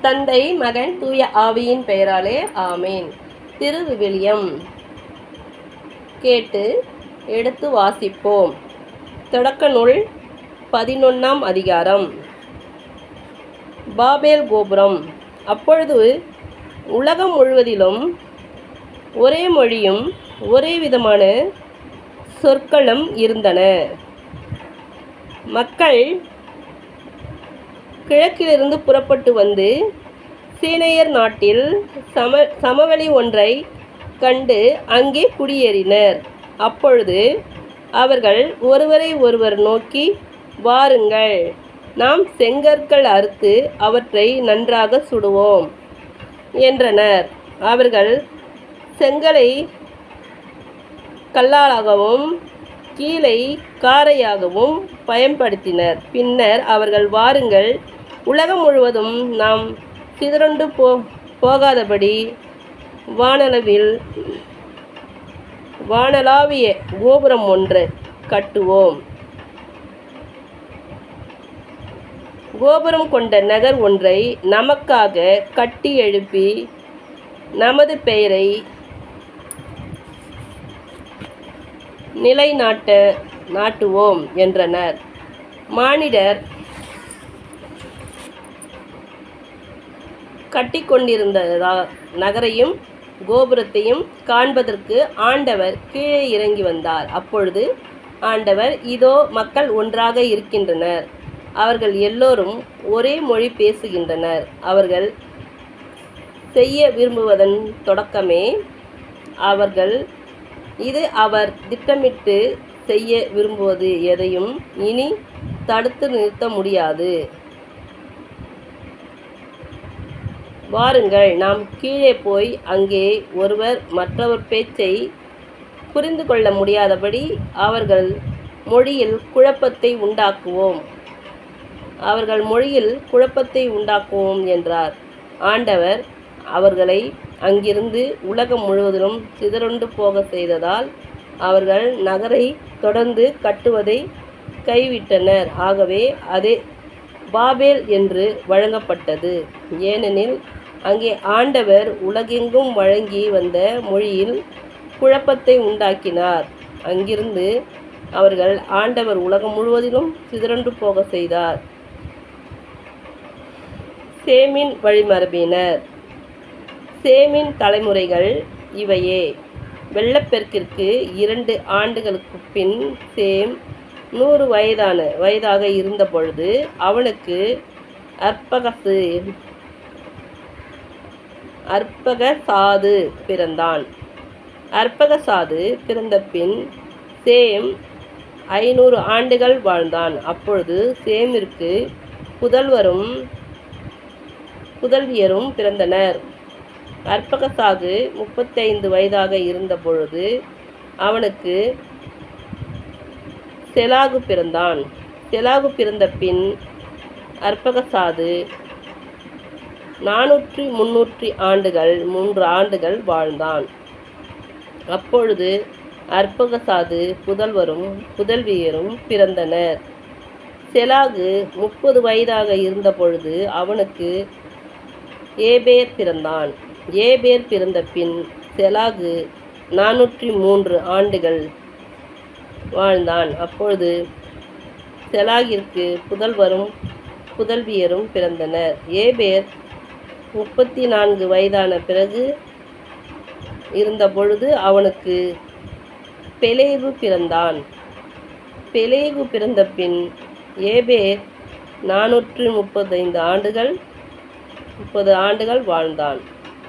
தந்தை மகன் தூய ஆவியின் பெயராலே ஆமேன். திருவிவிலியம் கேட்டு எடுத்து வாசிப்போம். தொடக்க நூல் பதினொன்றாம் அதிகாரம். பாபேல் கோபுரம். அப்பொழுது உலகம் முழுவதிலும் ஒரே மொழியும் ஒரே விதமான சொற்களும் இருந்தன. மக்கள் கிழக்கிலிருந்து புறப்பட்டு வந்து சீனையர் நாட்டில் சம சமவெளி ஒன்றை கண்டு அங்கே குடியேறினர். அப்பொழுது அவர்கள் ஒருவரை ஒருவர் நோக்கி வாருங்கள் நாம் செங்கற்கள் அறுத்து அவற்றை நன்றாக சுடுவோம் என்றனர். அவர்கள் செங்கலை கல்லாலாகவும் கீழை காரையாகவும் பயன்படுத்தினர். பின்னர் அவர்கள் வாருங்கள் உலகம் முழுவதும் நாம் சிதறண்டு போ போகாதபடி வானளவில் வானளாவிய கோபுரம் ஒன்று கட்டுவோம். கோபுரம் கொண்ட நகர் ஒன்றை நமக்காக கட்டி எழுப்பி நமது பெயரை நிலைநாட்ட நாட்டுவோம் என்றனர். மானிடர் கட்டிக்கொண்டிருந்த நகரையும் கோபுரத்தையும் காண்பதற்கு ஆண்டவர் கீழே இறங்கி வந்தார். அப்பொழுது ஆண்டவர் இதோ மக்கள் ஒன்றாக இருக்கின்றனர். அவர்கள் எல்லோரும் ஒரே மொழி பேசுகின்றனர். அவர்கள் செய்ய விரும்புவதன் தொடக்கமே அவர்கள் இது அவர் திட்டமிட்டு செய்ய விரும்புவது எதையும் இனி தடுத்து நிறுத்த முடியாது. வாருங்கள் நாம் கீழே போய் அங்கே ஒருவர் மற்றவர் பேச்சை புரிந்து கொள்ள முடியாதபடி அவர்கள் மொழியில் குழப்பத்தை உண்டாக்குவோம். அவர்கள் மொழியில் குழப்பத்தை உண்டாக்குவோம் என்றார். ஆண்டவர் அவர்களை அங்கிருந்து உலகம் முழுவதிலும் சிதறுண்டு போக செய்ததால் அவர்கள் நகரை தொடர்ந்து கட்டுவதை கைவிட்டனர். ஆகவே அதே பாபேல் என்று வழங்கப்பட்டது. ஏனெனில் அங்கே ஆண்டவர் உலகெங்கும் வழங்கி வந்த மொழியில் குழப்பத்தை உண்டாக்கினார். அங்கிருந்து அவர்கள் ஆண்டவர் உலகம் முழுவதிலும் சிதறண்டு போக செய்தார். சேமின் வழிமரபினர். சேமின் தலைமுறைகள் இவையே. வெள்ளப்பெருக்கிற்கு இரண்டு ஆண்டுகளுக்கு பின் சேம் நூறு வயதான வயதாக இருந்த பொழுது அவனுக்கு அற்பகசு அற்பகசாது பிறந்தான். அற்பகசாது பிறந்த பின் சேம் ஐநூறு ஆண்டுகள் வாழ்ந்தான். அப்பொழுது சேமிற்கு புதல்வரும் புதல்வியரும் பிறந்தனர். அற்பகசாது முப்பத்தைந்து வயதாக இருந்த பொழுது அவனுக்கு செலாகு பிறந்தான். செலாகு பிறந்த பின் அற்பகசாது நானூற்றி முன்னூற்றி ஆண்டுகள் மூன்று ஆண்டுகள் வாழ்ந்தான். அப்பொழுது அற்பகசாது புதல்வரும் புதல்வியரும் பிறந்தனர். செலாகு முப்பது வயதாக இருந்த பொழுது அவனுக்கு ஏபேர் பிறந்தான். ஏபேர் பிறந்த பின் செலாகு நானூற்றி மூன்று ஆண்டுகள் வாழ்ந்தான். அப்பொழுது செலாகிற்கு புதல்வரும் புதல்வியரும் பிறந்தனர். ஏபேர் முப்பத்தி நான்கு வயதான பிறகு இருந்த பொழுது அவனுக்கு பெலேகு பிறந்தான். பெலேகு பிறந்த பின் ஏபேர் நானூற்று முப்பத்தைந்து ஆண்டுகள் முப்பது ஆண்டுகள் வாழ்ந்தான்.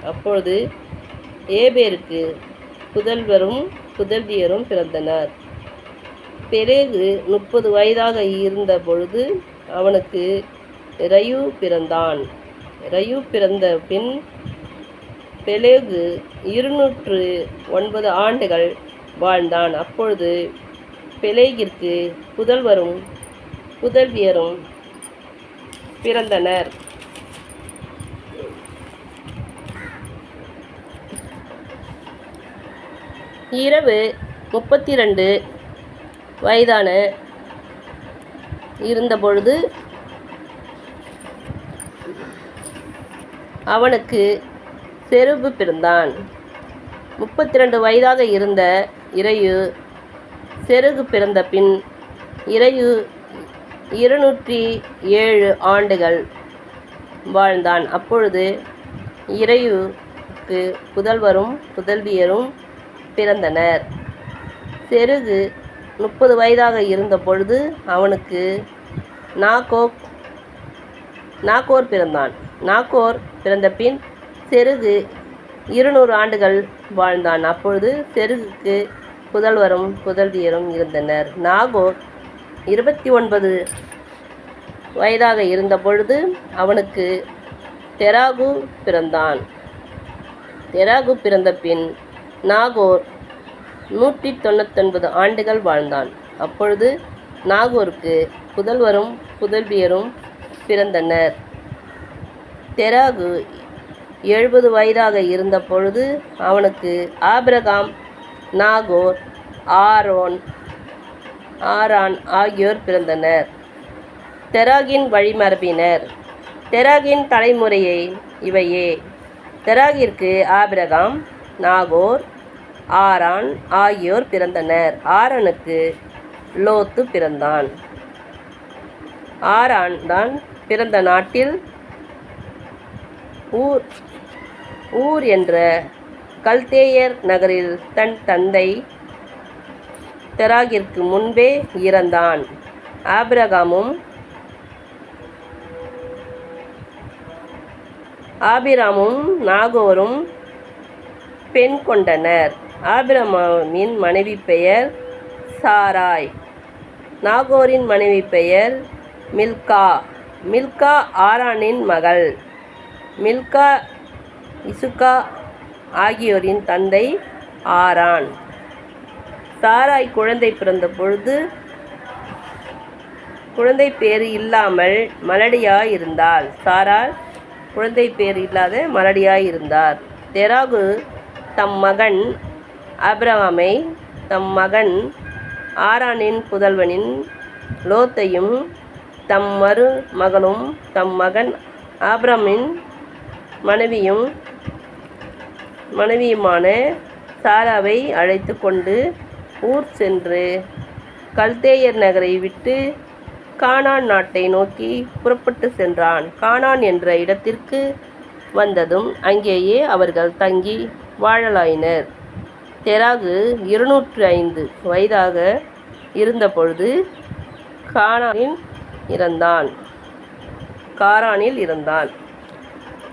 அப்பொழுது ஏபேருக்கு புதல்வரும் புதல்வியரும் பிறந்தனர். பெலேகு முப்பது வயதாக இருந்த பொழுது அவனுக்கு ரயு பிறந்தான். ரயு பிறந்த பின் பெலேகு இருநூற்று ஒன்பது ஆண்டுகள் வாழ்ந்தான். அப்பொழுது பெலேகிற்கு புதல்வரும் புதல்வியரும் பிறந்தனர். இரவு முப்பத்தி ரெண்டு வயதான இருந்தபொழுது அவனுக்கு செருகு பிறந்தான் முப்பத்தி ரெண்டு வயதாக இருந்த இறையு செருகு பிறந்த பின் இறையு இருநூற்றி ஏழு ஆண்டுகள் வாழ்ந்தான். அப்பொழுது இறையுக்கு புதல்வரும் புதல்வியரும் பிறந்தனர். செருகு முப்பது வயதாக இருந்த பொழுது அவனுக்கு நாகோக் நாகோர் பிறந்தான். நாகோர் பிறந்த பின் செருகு இருநூறு ஆண்டுகள் வாழ்ந்தான். அப்பொழுது செருகுக்கு புதல்வரும் புதல்வியரும் இருந்தனர். நாகோர் இருபத்தி ஒன்பது வயதாக இருந்த பொழுது அவனுக்கு தெராகு பிறந்தான். தெராகு பிறந்த பின் நாகோர் நூற்றி தொண்ணூத்தொன்பது ஆண்டுகள் வாழ்ந்தான். அப்பொழுது நாகோருக்கு புதல்வரும் புதல்வியரும் பிறந்தனர். தெராகு எழுபது வயதாக இருந்த பொழுது அவனுக்கு ஆபிரகாம் நாகோர் ஆரோன் ஆரான் ஆகியோர் பிறந்தனர். தெராகின் வழிமரபினர். தெராகின் தலைமுறையை இவையே. தெராகிற்கு ஆபிரகாம் நாகோர் ஆரான் ஆகியோர் பிறந்தனர். ஆரனுக்கு லோத்து பிறந்தான். ஆரான் தான் பிறந்த நாட்டில் ஊர் ஊர் என்ற கல்தேயர் நகரில் தன் தந்தை தெராகிற்கு முன்பே இறந்தான். ஆபிரகாமும் ஆபிராமும் நாகோரும் பெண் கொண்டனர். ஆபிரமாமின் மனைவி பெயர் சாராய். நாகோரின் மனைவி பெயர் மில்கா. மில்கா ஆரானின் மகள். மில்கா இசுகா ஆகியோரின் தந்தை ஆரான். சாராய் குழந்தை பிறந்த பொழுது குழந்தை பேர் இல்லாமல் மலடியாய் இருந்தாள் சாரால் குழந்தை பேர் இல்லாத மலடியாய் இருந்தார் தெராகு தம் மகன் அப்ரஹாமை தம் மகன் ஆரானின் புதல்வனின் லோத்தையும் தம் மருமகனும் தம் மகன் ஆபிரமின் மனைவியும் மனைவியுமான சாராவை அழைத்து கொண்டு ஊர் சென்று கல்தேயர் நகரை விட்டு கானான் நாட்டை நோக்கி புறப்பட்டு சென்றான். கானான் என்ற இடத்திற்கு வந்ததும் அங்கேயே அவர்கள் தங்கி வாழலாயினர். தெராகு இருநூற்று ஐந்து வயதாக இருந்தபொழுது கானானில் இறந்தான். காரானில் இருந்தான்